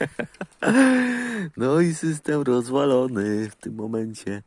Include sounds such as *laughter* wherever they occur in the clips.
*laughs* No i system rozwalony w tym momencie.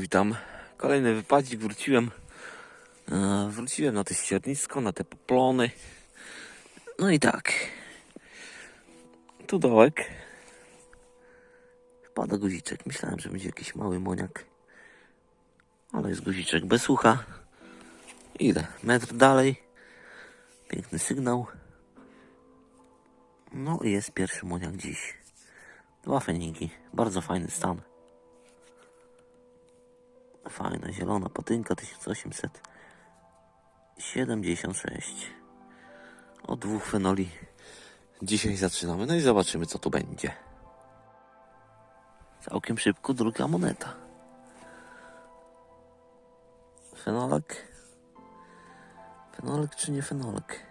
Witam. Kolejny wypadzik, wróciłem. E, wróciłem na te ściernisko, na te poplony. No i tak. Tu dołek. Wpada guziczek. Myślałem, że będzie jakiś mały moniak. Ale jest guziczek bez ucha. Ile? Metr dalej. Piękny sygnał. No i jest pierwszy moniak dziś. Dwa feniki. Bardzo fajny stan. Fajna zielona potynka 1876. Od dwóch fenoli dzisiaj zaczynamy. No i zobaczymy co tu będzie. Całkiem szybko druga moneta. Fenolek. Fenolek czy nie fenolek?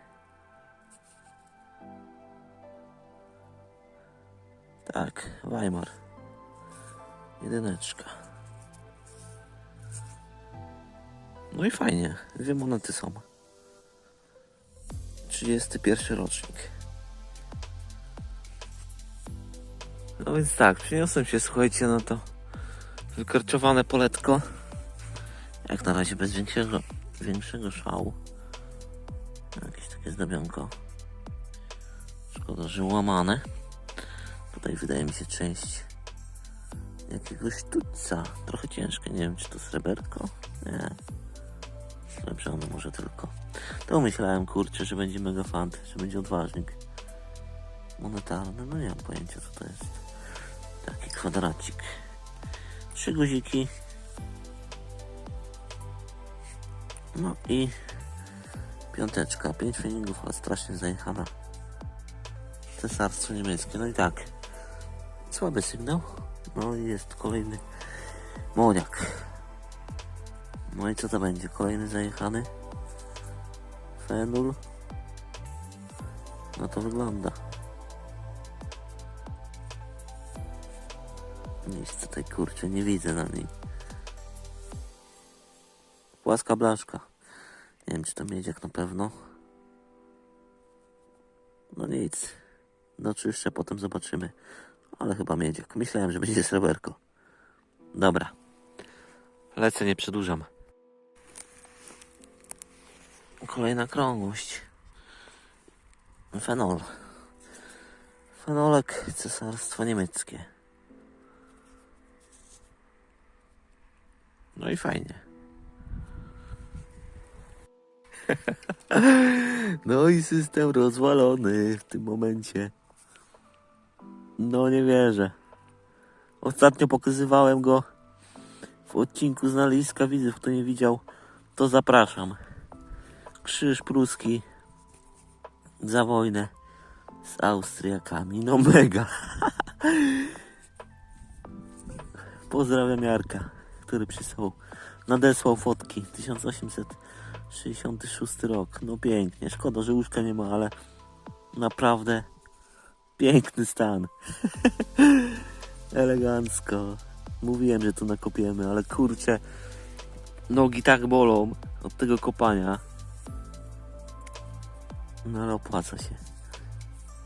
Tak, Weimar. Jedyneczka. No i fajnie, dwie monety są. 31 rocznik. No więc tak, przyniosłem się, słuchajcie, na to wykorczowane poletko. Jak na razie bez większego, większego szału. Jakieś takie zdobionko. Szkoda, że łamane. Tutaj wydaje mi się część jakiegoś tuca. Trochę ciężkie, nie wiem czy to sreberko. Nie. Srebrzony może tylko. To myślałem, kurczę, że będzie mega fant, że będzie odważnik. Monetarny, no nie mam pojęcia co to jest. Taki kwadracik. Trzy guziki. No i piąteczka. Pięć feningów, ale strasznie zajechana. Cesarstwo niemieckie. No i tak. Słaby sygnał. No i jest kolejny moniak. No i co to będzie? Kolejny zajechany? Fenul? No to wygląda. Nic tutaj kurczę nie widzę na niej. Płaska blaszka. Nie wiem czy to miedziak na pewno. No nic. Doczyszczę, potem zobaczymy. Ale chyba miedziak. Myślałem, że będzie sreberko. Dobra. Lecę, nie przedłużam. Kolejna krągłość. Fenol. Fenolek cesarstwo niemieckie. No i fajnie. *laughs* No i system rozwalony w tym momencie. No nie wierzę. Ostatnio pokazywałem go w odcinku Znaleziska Widzów. Kto nie widział, to zapraszam. Krzyż pruski za wojnę z Austriakami. No mega. *laughs* Pozdrawiam Jarka, który przysłał, nadesłał fotki. 1866 rok. No pięknie. Szkoda, że łóżka nie ma, ale naprawdę piękny stan. *laughs* Elegancko. Mówiłem, że tu nakopiemy, ale kurczę, nogi tak bolą od tego kopania. No ale opłaca się.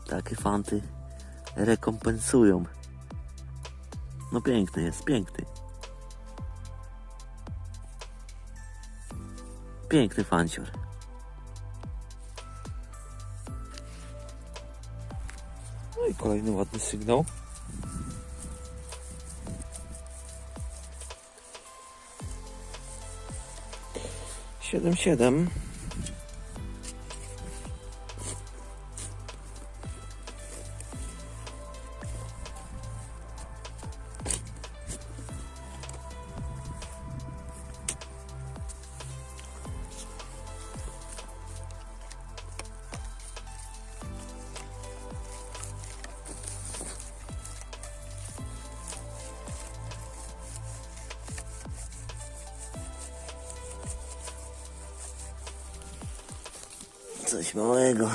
Takie fanty rekompensują. No piękny jest, piękny. Piękny fancior. No i kolejny ładny sygnał. Siedem, siedem. Coś małego.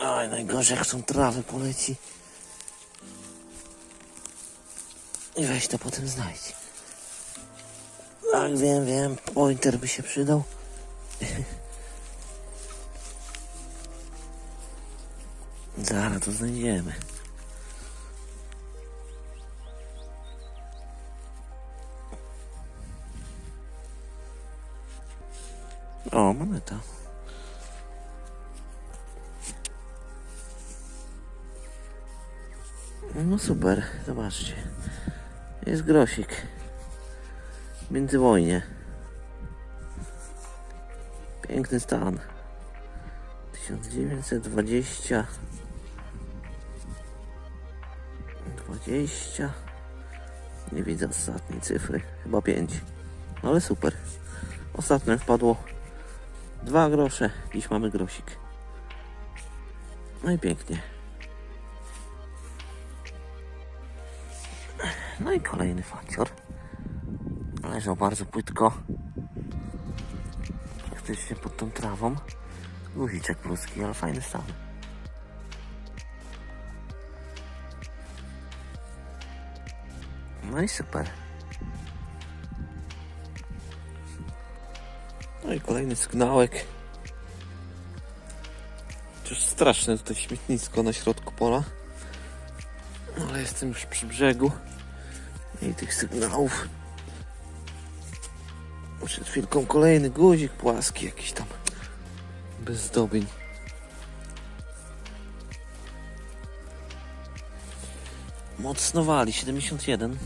Oj, najgorzej jak są trawy poleci. I weź to potem znajdź. Tak, wiem, wiem. Pointer by się przydał. *laughs* Zaraz to znajdziemy. O, moneta. No super, zobaczcie. Jest grosik. Międzywojnie. Piękny stan. 1920 20 Nie widzę ostatniej cyfry. Chyba 5. No ale super. Ostatnio wpadło dwa grosze. Dziś mamy grosik. No i pięknie. No i kolejny fancior. Leżał bardzo płytko. Praktycznie pod tą trawą. Guziczek pluski, ale fajny stan. No i super. No i kolejny sygnałek. Chociaż straszne tutaj śmietnisko na środku pola. No, Ale jestem już przy brzegu. I tych sygnałów. Przed chwilką kolejny guzik płaski jakiś tam. Bez zdobień. Mocno wali, 71.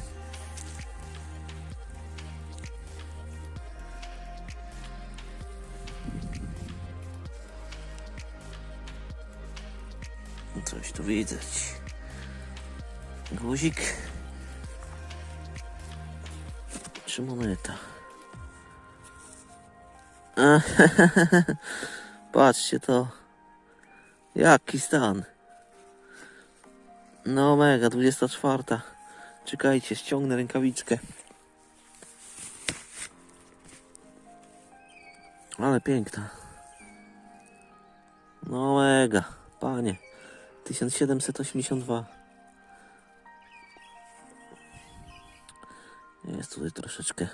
Coś tu widać. Guzik. Czy moneta? *laughs* Patrzcie to. Jaki stan. No mega, 24. Czekajcie, ściągnę rękawiczkę. Ale piękna. No mega, panie. 1782. Jest tutaj troszeczkę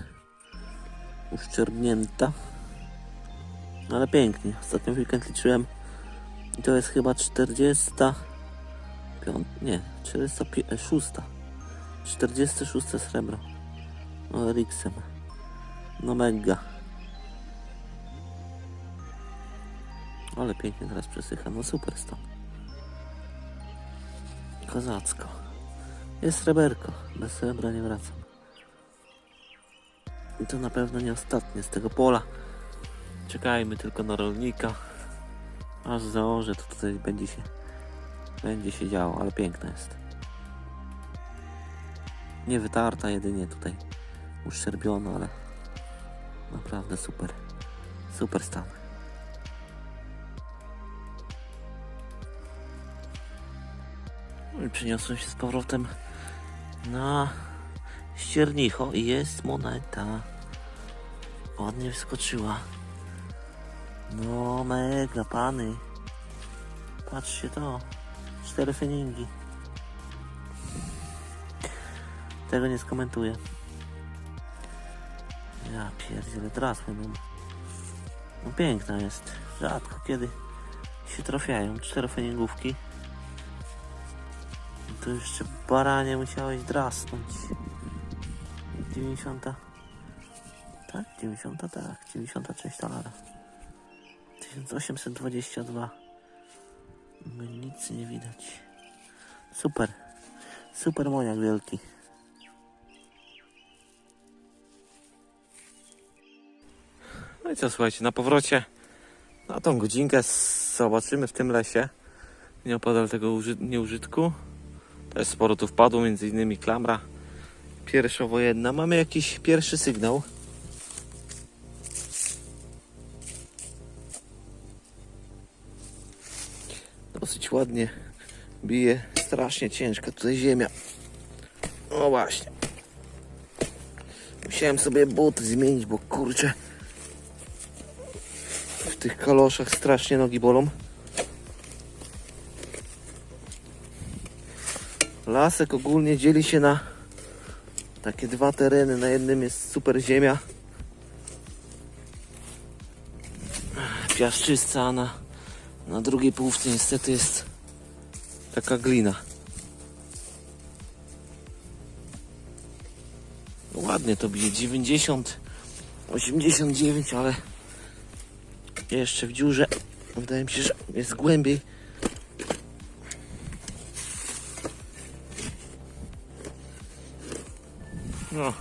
uszczerbnięta. Ale pięknie. Ostatnio w weekend liczyłem. I to jest chyba 40. Piąt, nie, 46. 46 srebro. No, Rixem. No mega. Ale pięknie teraz przesycha. No super stan. Kozacko. Jest sreberko. Bez srebra nie wracam. I to na pewno nie ostatnie z tego pola. Czekajmy tylko na rolnika. Aż założę, to tutaj będzie się będzie się działo, ale piękna jest. Nie wytarta jedynie tutaj uszczerbiona, ale naprawdę super. Super stan. No i przyniosłem się z powrotem na ściernicho i jest moneta. Ładnie wskoczyła. No mega pany. Patrzcie to. Cztery feningi. Tego nie skomentuję. Ja pierdzielę, drasły mam. No piękna jest. Rzadko kiedy się trafiają. Cztery feningówki. Tu jeszcze baranie musiałeś drasnąć. 90. Tak, 90, tak. 96 dolara. 1822. No nic nie widać. Super. Super moniak wielki. No i co, słuchajcie, na powrocie na tą godzinkę zobaczymy w tym lesie. Nieopodal tego uży- nieużytku. Też sporo tu wpadło, między innymi klamra pierwszowojenna. Mamy jakiś pierwszy sygnał. Ładnie bije. Strasznie ciężka tutaj ziemia. O właśnie. Musiałem sobie buty zmienić, bo kurczę w tych kaloszach strasznie nogi bolą. Lasek ogólnie dzieli się na takie dwa tereny. Na jednym jest super ziemia. Piaszczysta, a na, na drugiej połówce niestety jest taka glina. Ładnie to bije 90, 89, ale jeszcze w dziurze. Wydaje mi się, że jest głębiej. No.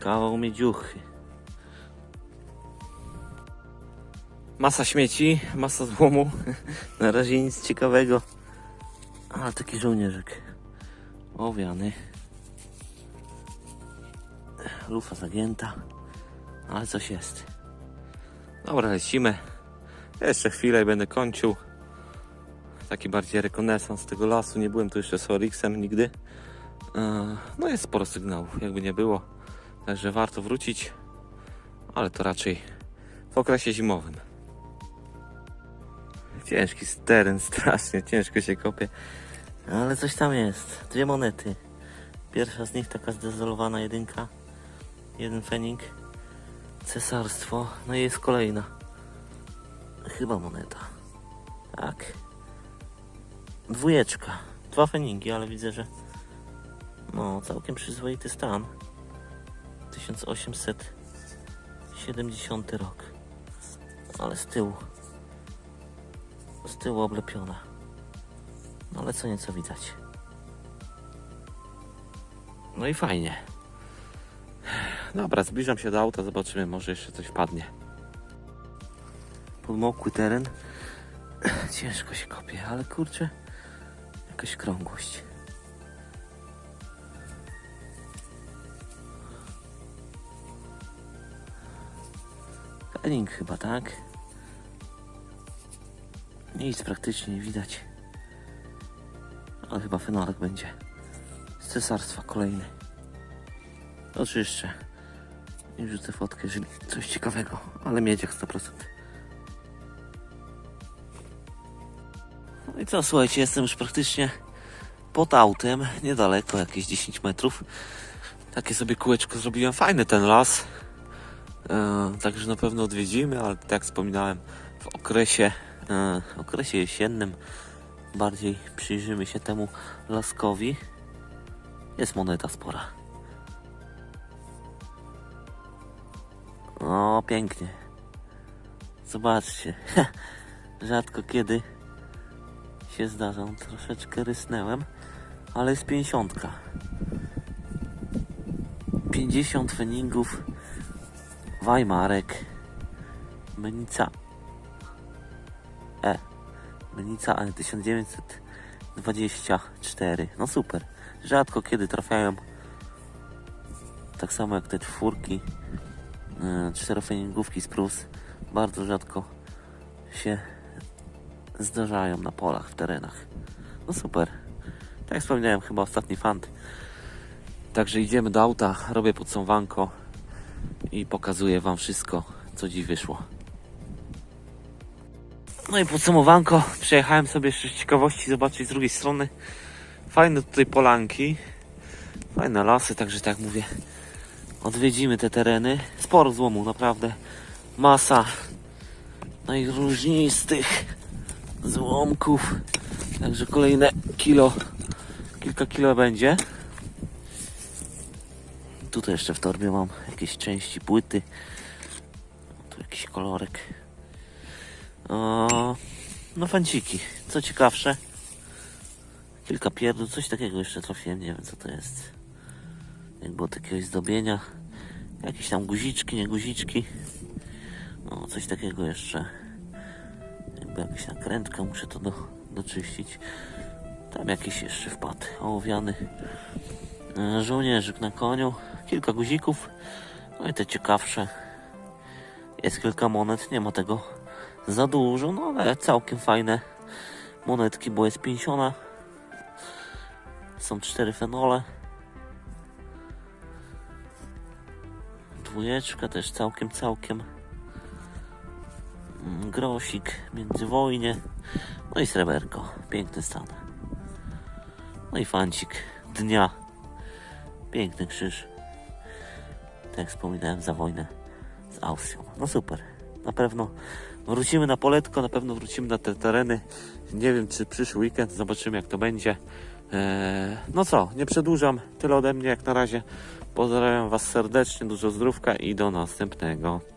Kawał miedziuchy. Masa śmieci, masa złomu. *laughs* Na razie nic ciekawego. Ale taki żołnierzyk. Owiany. Lufa zagięta. Ale coś jest. Dobra, lecimy. Jeszcze chwilę i będę kończył. Taki bardziej rekonesans tego lasu. Nie byłem tu jeszcze z Orixem nigdy. E, No jest sporo sygnałów, jakby nie było. Także warto wrócić. Ale to raczej w okresie zimowym. Ciężki teren, strasznie ciężko się kopie. Ale coś tam jest. Dwie monety. Pierwsza z nich taka zdezolowana jedynka. Jeden fenik. Cesarstwo. No i jest kolejna. Chyba moneta. Tak. Dwójeczka. Dwa feningi, ale widzę, że no całkiem przyzwoity stan. 1870 rok. Ale z tyłu. Z tyłu oblepiona. No ale co nieco widać. No i fajnie. Dobra, zbliżam się do auta, zobaczymy, może jeszcze coś padnie. Podmokły teren. Ciężko się kopie, ale kurczę, jakaś krągłość. Henning chyba, tak? Nic praktycznie nie widać. Ale chyba fenolek będzie. Z cesarstwa kolejny. Oczywiście. I wrzucę fotkę, jeżeli coś ciekawego, ale miedziach 100%. No i co, słuchajcie, jestem już praktycznie pod autem, niedaleko, jakieś 10 metrów. Takie sobie kółeczko zrobiłem, fajny ten las. E, także na pewno odwiedzimy, ale tak jak wspominałem, w okresie, okresie jesiennym bardziej przyjrzymy się temu laskowi. Jest moneta spora. O, pięknie. Zobaczcie. *laughs* Rzadko kiedy się zdarza. Troszeczkę rysnęłem, ale jest 50. 50 feningów. Weimarek. Menica. E. Menica E 1924. No super. Rzadko kiedy trafiają. Tak samo jak te czwórki. Yy, czterofeningówki z Prus. Bardzo rzadko się zdarzają na polach, w terenach. No super. Tak jak wspomniałem, chyba ostatni fant. Także idziemy do auta, robię podsumowanko i pokazuję Wam wszystko, co dziś wyszło. No i podsumowanko. Przejechałem sobie jeszcze z ciekawości zobaczyć z drugiej strony. Fajne tutaj polanki. Fajne lasy, także tak mówię. Odwiedzimy te tereny. Sporo złomu, naprawdę. Masa najróżnistych złomków. Także kolejne kilo, kilka kilo będzie. Tutaj jeszcze w torbie mam jakieś części płyty. Tu jakiś kolorek. O, no fanciki. Co ciekawsze. Kilka pierdół, coś takiego jeszcze trafiłem, nie wiem co to jest. Jak było takiego zdobienia. Jakieś tam guziczki, nie guziczki. No, coś takiego jeszcze. Jakby jakaś nakrętka, muszę to do, doczyścić. Tam jakiś jeszcze wpadł, ołowiany. E, Żołnierzyk na koniu, kilka guzików. No i te ciekawsze. Jest kilka monet, nie ma tego za dużo, no ale całkiem fajne. monetki, bo jest 50. Są cztery fenole. Dwójeczka też całkiem, całkiem. Mm, Grosik międzywojnie. No i sreberko. Piękny stan. No i fancik dnia. Piękny krzyż. Tak wspominałem za wojnę z Austrią. No super. Na pewno wrócimy na poletko, na pewno wrócimy na te tereny. Nie wiem, czy przyszły weekend, zobaczymy jak to będzie. Eee, no co, nie przedłużam. Tyle ode mnie jak na razie. Pozdrawiam Was serdecznie, dużo zdrówka i do następnego.